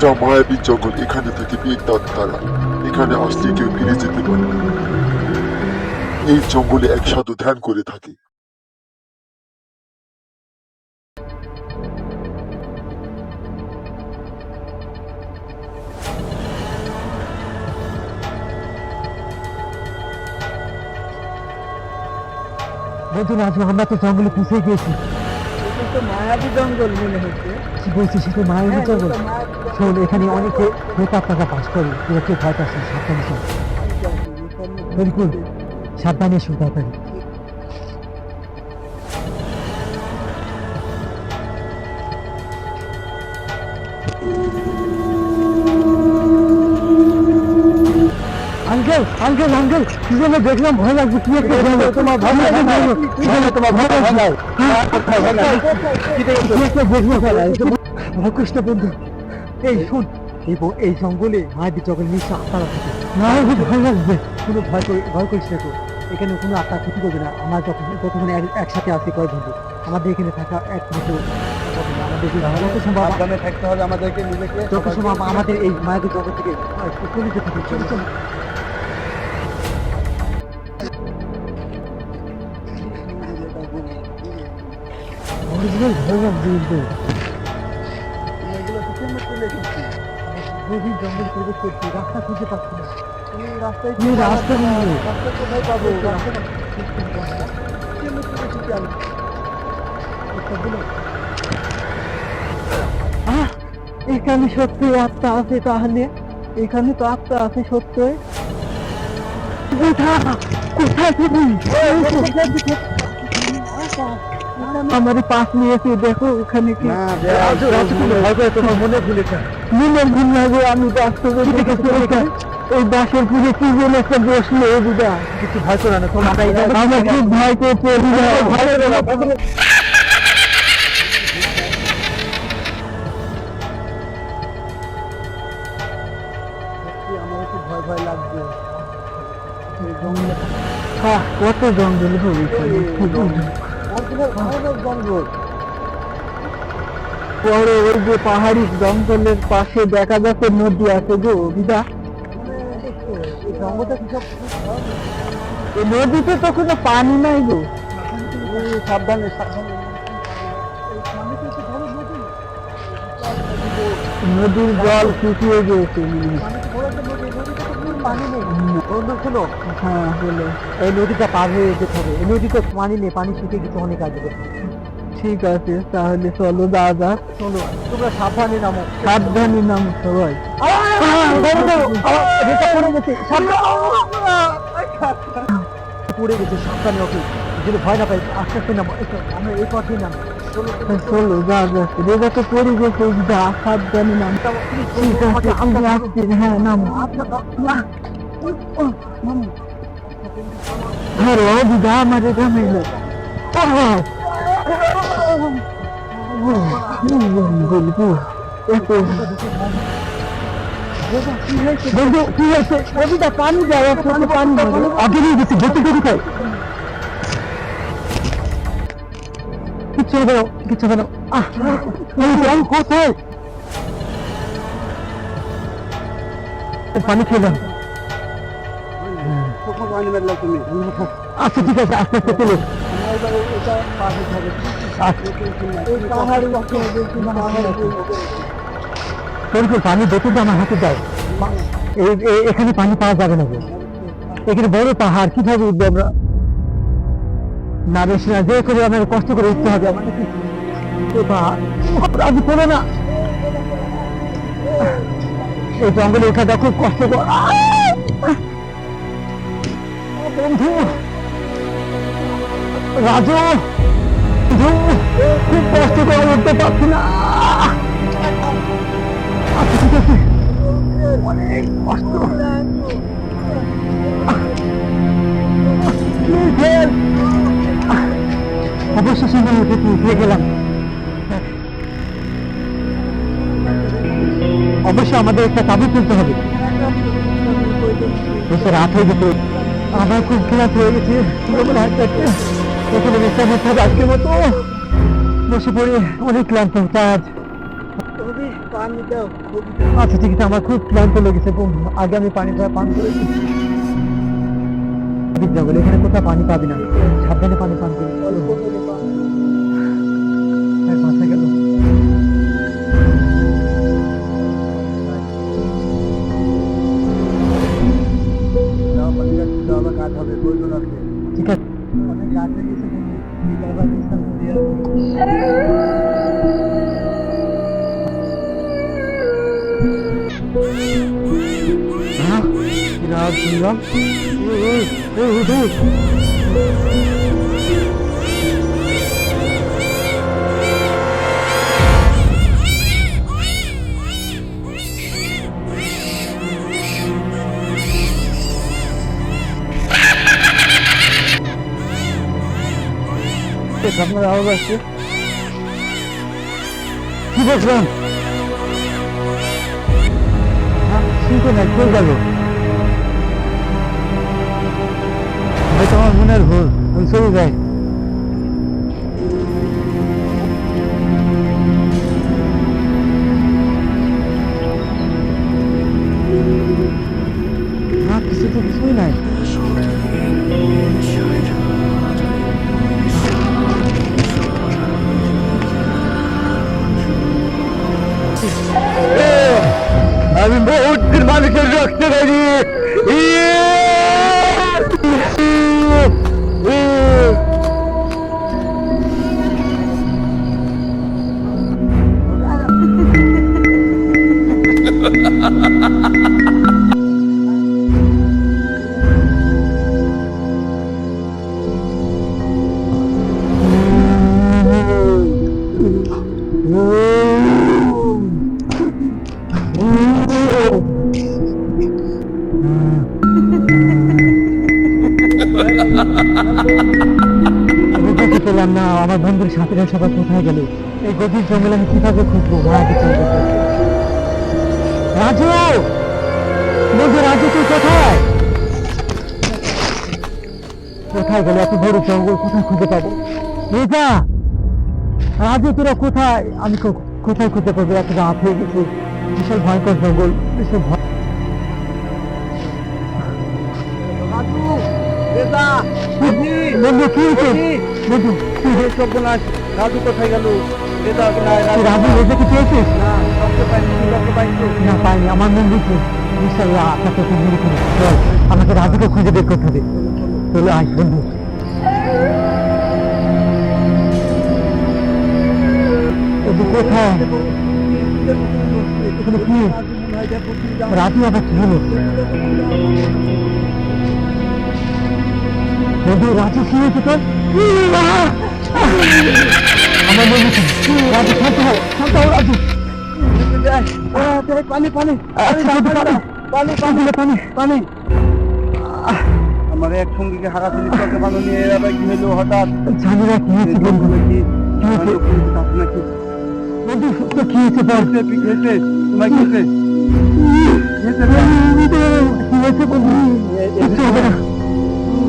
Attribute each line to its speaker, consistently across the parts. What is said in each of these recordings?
Speaker 1: এটা মায়াবী জঙ্গল এখানে থেকে বিদ্যাত তারা এখানে আসলে কেউ ফিরে যেতে পারে এই জঙ্গলে এক সাধু ধ্যান করে থাকে।
Speaker 2: বন্ধু রাজু আমরা তো জঙ্গলে পিছিয়ে গিয়েছি।
Speaker 3: তো মায়াবী জঙ্গল মনে হচ্ছে।
Speaker 2: কি মায়ের
Speaker 3: হ্যাঁ,
Speaker 2: জঙ্গল। শোন এখানে অনেকে টাকা পাস করে কেউ ভয় পাচ্ছে সাবধানে শোন।
Speaker 3: জঙ্গল।
Speaker 2: বিলকুল সাবধানে এসো তাড়াতাড়ি। আঙ্কেল আঙ্কেল কি যেন দেখলাম ভয় লাগছে কি একটা তোমার ভয় লাগে কি যেন তোমার ভয় লাগছে কি একটা দেখলাম ভয় বন্ধু এই শোন এই এই জঙ্গলে মায়ের জঙ্গলে নিশ্চয় আত্মারা থাকে। না খুব ভয় লাগছে কোনো ভয় করি ভয় করিস না তো। এখানে কোনো আত্মা ক্ষতি করবে না। আমরা যখন যতক্ষণ একসাথে আছি কয়েক বন্ধু আমাদের এখানে থাকা এক মতো আমাদের যে যত সম্ভব
Speaker 3: সাবধানে থাকতে হবে আমাদেরকে নিজেকে।
Speaker 2: যত সম্ভব আমাদের এই মায়ের জগৎ থেকে অরিজিনাল ভয় লাগছে কিন্তু
Speaker 3: এগুলো কিসের মধ্যে লেগেছে?
Speaker 2: গভীর জঙ্গল প্রবেশ করছি রাস্তা খুঁজে পাচ্ছি না।
Speaker 3: রাস্তায়
Speaker 2: রাস্তা
Speaker 3: রাস্তা কোথায় পাবো? রাস্তা কিসের মধ্যে লেগেছে আমি?
Speaker 2: আহ, এখানে সত্যি আত্মা আছে তাহলে? এখানে তো আত্মা আছে সত্যি কোথা কোথায় তুমি? আমার পাশ নিয়েছি দেখো ওখানে কি।
Speaker 3: ভয় পেয়ে তোমার মনে
Speaker 2: ভুল লাগে আমি বাস্তবে বাসের পুজো কি যেন একটা বসল বুঝা
Speaker 3: কিছু ভয় করো না তোমার
Speaker 2: আমার খুব ভয় করছে হ্যাঁ কত জঙ্গল হয়েছে। পরে ওই যে পাহাড়ি জঙ্গলের পাশে দেখা যাচ্ছে নদী আছে
Speaker 3: কিসব
Speaker 2: এই নদীতে তো কোনো পানি নাই গো।
Speaker 3: সাবধানে।
Speaker 2: নদীর জল শুকিয়ে গিয়েছে।
Speaker 3: পানি নেই।
Speaker 2: বন্ধু শোনো হ্যাঁ বলো। এই নদীটা পার হয়ে যেতে হবে। এই নদীতে পানি নেই, পানি শুকিয়ে গেছে অনেক আগে ঠিক আছে, তাহলে চলো দাদা। চলো, তোমরা সাবধানে নামো। সাবধানে নামো সবাই। গেছে পড়ে গেছে, সাবধানে ওকে। যেন ভয় না পাই, আস্তে আস্তে নামো। আমরা এই পথে নামো চলো যা যা রেজা তো পড়ে গেছে যা, সাবধানে নাম। ঠিক আছে আমি আসছি হ্যাঁ নামো। ধরো দিদা আমার এটা মেলে বলব এত বন্ধু, কি হয়েছে? কবিতা পানি ছোট পানি আগে নিয়ে গেছে যেতে করি খাই কিচ্ছু হবে না। কিচ্ছু হবে না কোথায়? পানি খেলাম আচ্ছা ঠিক আছে, আস্তে আস্তে চলো পানি দেখে তো আমার হাতে এই- এখানে পানি পাওয়া যাবে না এখানে বড় পাহাড়, কীভাবে উঠবো আমরা? না, বেশি না, যে করে আমার কষ্ট করে উঠতে হবে আমার এই আমি জঙ্গলে ওঠাটা খুব কষ্টকর! বন্ধু, রাজু খুব কষ্ট করে উঠতে পারছি না। আচ্ছা ঠিক অনেক কষ্ট। সঙ্গে উঠে উঠে গেলাম। অবশ্যই আমাদের একটা তাবু তুলতে হবে। রাত হয়ে গেছে। আমার খুব ক্লাস হয়ে গেছে। এখানে বিশ্রাম নিতে হবে আজকের মতো বসে পড়ে অনেক ক্লান্ত। কাজ আচ্ছা ঠিক আছে আমার খুব ক্লান্ত লেগেছে আগে আমি পানিটা পান করেছি। জঙ্গল এখানে কোথাও পানি পাবি না। সাবধানে পানি পান করি
Speaker 3: হবে কাজ হবে প্রয়োজন আছে
Speaker 2: ঠিক আছে অনেক রাত হয়ে গেছে বন্ধু বিকেল আবার বিশ্রাম নিতে হবে। হ্যাঁ? কি রাত শুনলাম? এই, এই, এই, উঠ। আপনার আওয়াজ আসছে কি দেখলাম শুনতে না কে গেল? হয়তো আমার মনের ভুল, আমি চলে আমার বন্ধুর সাথীরা সবাই কোথায় গেল? এই গভীর জঙ্গলে আমি কীভাবে খুঁজবো? মারা গেছে। রাজু! বন্ধু, রাজু, তুই কোথায়? কোথায় গেল? এত বড় জঙ্গল কোথায় খুঁজে পাবো? রেজা রাজু, তোরা কোথায়? আমি কোথায় খুঁজে পাবো? এত রাত হয়ে গেছে। বিশাল ভয়ঙ্কর জঙ্গল। বিশাল ভয় বন্ধু কি হয়েছে? বন্ধু কি হয়েছে?
Speaker 3: সর্বনাশ রাজু কোথায় গেল? রেজা নাই
Speaker 2: তুই রাজু রেজাকে পেয়েছিস
Speaker 3: না পাইনি
Speaker 2: আমার মন দিচ্ছে ইনশাল্লাহ আপনাকে। আমাকে রাজুকে খুঁজে বের করতে হবে চলে আয় বন্ধু। বন্ধু কোথায়? এখানে কি রাজু আবার কি হলো? বন্ধু রাজু কি হয়েছে তোর? আমার মনে হচ্ছে রাজু শান্ত হও শান্ত হও রাজু।
Speaker 3: পানি পানি
Speaker 2: পানি,
Speaker 3: পানি
Speaker 2: পানি পানি
Speaker 3: আমার এক সঙ্গীকে হারাছিলি তোকে ভালো নিয়ে এবার কি হলো হঠাৎ?
Speaker 2: জানি না কি হয়েছে বন্ধু।
Speaker 3: নাকি?
Speaker 2: কি হয়েছে?
Speaker 3: নাকি?
Speaker 2: বন্ধু তো কি হয়েছে বল।
Speaker 3: কি হয়েছে তোমার কি হয়েছে?
Speaker 2: কি হয়েছে বন্ধু?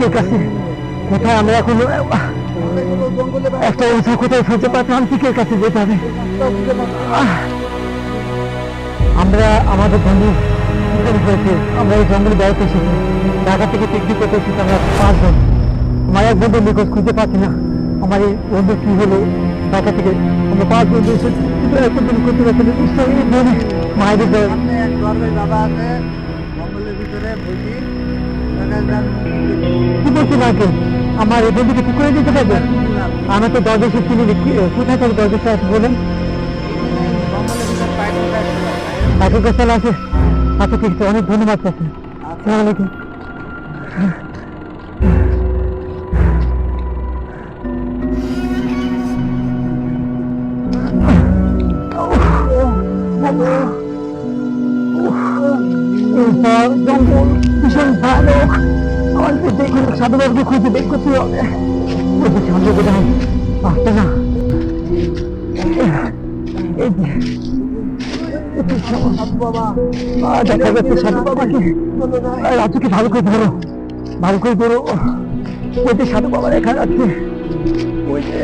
Speaker 2: তান্ত্রিকের কাছে কোথায় আমরা এখন? একটা ওষুধ কোথায় পাই তান্ত্রিকের কাছে যেতে হবে? আমরা, আমাদের বন্ধু হয়েছে আমরা এই জঙ্গলে বেড়াতে এসেছি। ঢাকা থেকে পিকনিক করতে এসেছি আমরা পাঁচজন। আমার এক বন্ধু নিখোঁজ খুঁজে পাচ্ছি না। আমার এই বন্ধু কি হলো? ঢাকা থেকে আমরা পাঁচ বন্ধু এসেছি দিন করতে পারছি না
Speaker 3: বাবা আছে। জঙ্গলের ভিতরে
Speaker 2: কি বলছেন আঙ্কেল আমার এই বন্ধুকে কি করে দিতে পারবেন আমি তো দরবেশের চিনি কোথায় তার দরবেশ আছে বলেন ঠাকুর আছে আচ্ছা ঠিক অনেক ধন্যবাদ চাষে Oh,
Speaker 3: don't want to be so. দেখে সাধু বাবুকে খুঁজে বের করতে হবে আসছে না সাধু রাজুকে ভালো করে ধরো ভালো করে ধরো ওই যে সাধু বাবা দেখা যাচ্ছে ওই যে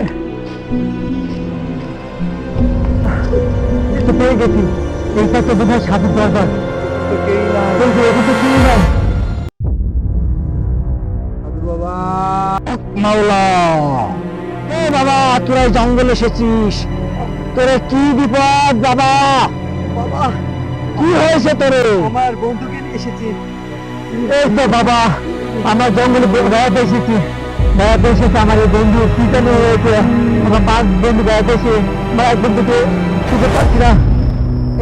Speaker 3: পেয়ে গেছি এইটা তো বোধহয় সাধু দরবার ওই যে এদিকে চিনি না মাওলা। এ বাবা তোরা জঙ্গলে এসেছিস। তোরে কি বিপদ বাবা? বাবা কি হয়েছে তোরে? আমার বন্ধুকে নিয়ে এসেছি। এই তো বাবা আমার জঙ্গলে বেড়াতে এসেছি বেড়াতে এসেছে আমার এই বন্ধু। কি কেন হয়েছে? আমার পাঁচ বন্ধু বেড়াতে এসে আমার এক বন্ধুকে খুঁজে পাচ্ছি না।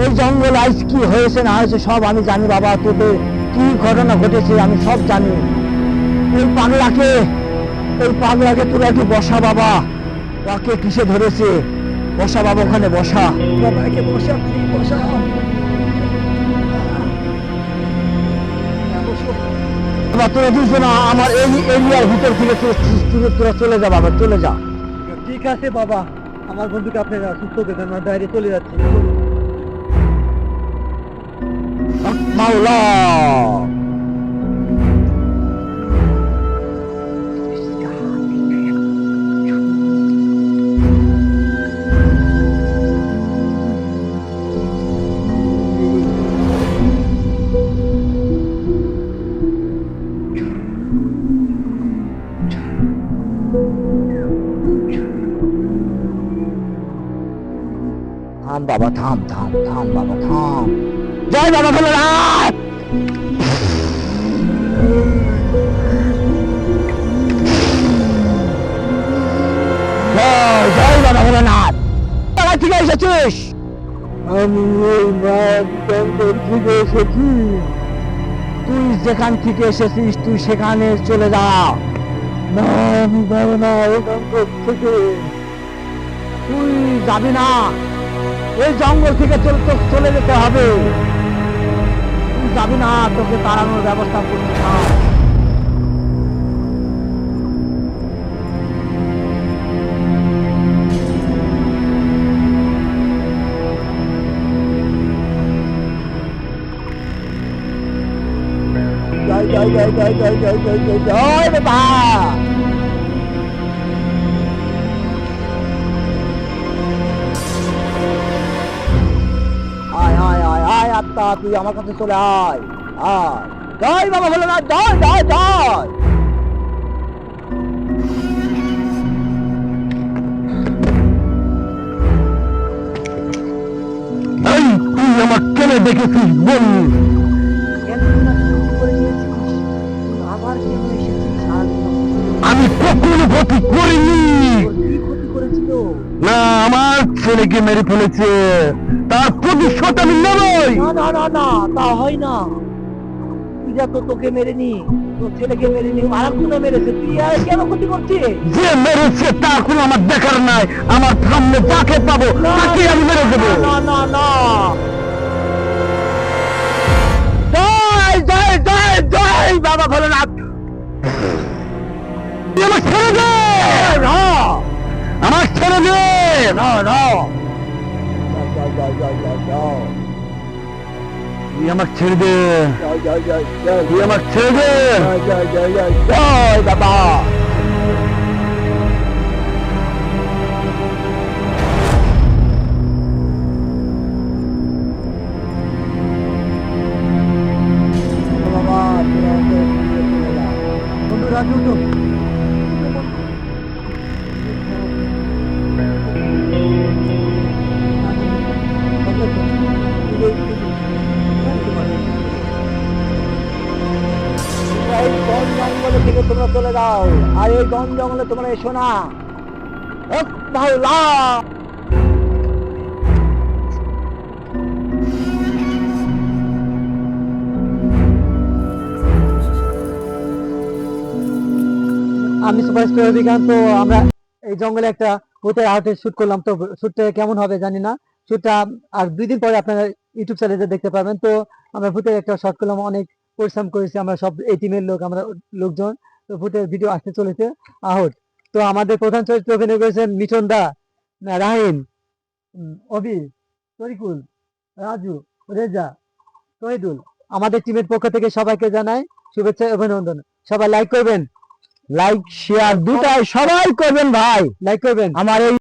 Speaker 3: এই জঙ্গল আজ কি হয়েছে না হয়েছে সব আমি জানি বাবা। তোদের কি ঘটনা ঘটেছে আমি সব জানি। এই পাগলাকে এই পাগলাকে তোরা একটু বসা বাবা। ওকে কিসে ধরেছে? বসা বাবা ওখানে বসা। বাবা একে বসা বসা। বাবা তোরা বুঝছ না আমার এই এরিয়ার ভিতর থেকে তোরা- চলে যা বাবা চলে যা। ঠিক আছে বাবা আমার বন্ধুকে আপনারা সুস্থ দেবেন আমার বাইরে চলে যাচ্ছে। মাওলা! থাম বাবা থাম থাম থাম বাবা থাম। জয় বাবা ভোলেনাথ! জয় জয় বাবা ভোলেনাথ! কোথা থেকে এসেছিস? আমি এই মায়ের থেকে এসেছি। তুই যেখান থেকে এসেছিস তুই সেখানে চলে যা। না আমি যাব না জঙ্গল থেকে। তুই যাবি না এই জঙ্গল থেকে চলে যেতে হবে তুই যাবি না তোকে তাড়ানোর ব্যবস্থা করছি না জয় জয় জয় জয় জয় জয় জয় জয় আত্মা তুই আমার কাছে চলে আয় আয়। জয় বাবা বলে না জয় জয়। জয় আমার কেন দেখেছিস আমি কখনো ক্ষতি করিনি। ছেলেকে মেরে ফেলেছে। তার প্রতিশোধ আমি নেবই।
Speaker 4: না না না না তা হয় না। তুই তো তোকে মেরেনি তোর ছেলেকে মেরেনি আর কোনো মেরেছে? তুই আর কেন ক্ষতি করছিস?
Speaker 3: যে মেরেছে তা কোনো আমার দেখার নাই। আমার সামনে যাকে পাবো তাকে আমি মেরে দেবো।
Speaker 4: না না না।
Speaker 3: জয় জয় জয় জয় বাবা ভোলেনাথ। আমার ছেড়ে দে। আমার দে।
Speaker 4: Hey, no,
Speaker 3: no. No, no, no,
Speaker 4: no, no. Uyuyamak çırdı.
Speaker 3: No, no,
Speaker 4: no, no. Uyuyamak çırdı. চলে যাও আর এই বন জঙ্গলে তোমরা এসো না।
Speaker 3: আমি সুপারস্টার বিজ্ঞান তো আমরা এই জঙ্গলে একটা ভূতের আর্টে শুট করলাম, তো শুটটা কেমন হবে জানি না।
Speaker 5: সেটা আর দুই দিন পরে আপনারা ইউটিউব চ্যানেলে দেখতে পাবেন তো আমরা ভূতের একটা শর্ট করলাম, অনেক পরিশ্রম করেছি, আমরা সব এই টিমের লোক, আমরা লোকজন। তো ভিডিও আসতে চলেছে। আহট তো আমাদের প্রধান চরিত্র অভিনয় করেছেন মিঠন দা রাহিন অবি তরিকুল রাজু রেজা তহিদুল। আমাদের টিমের পক্ষ থেকে সবাইকে জানাই শুভেচ্ছা অভিনন্দন। সবাই লাইক করবেন।
Speaker 3: লাইক শেয়ার দুটাই সবাই করবেন ভাই।
Speaker 5: লাইক করবেন।
Speaker 3: আমার এই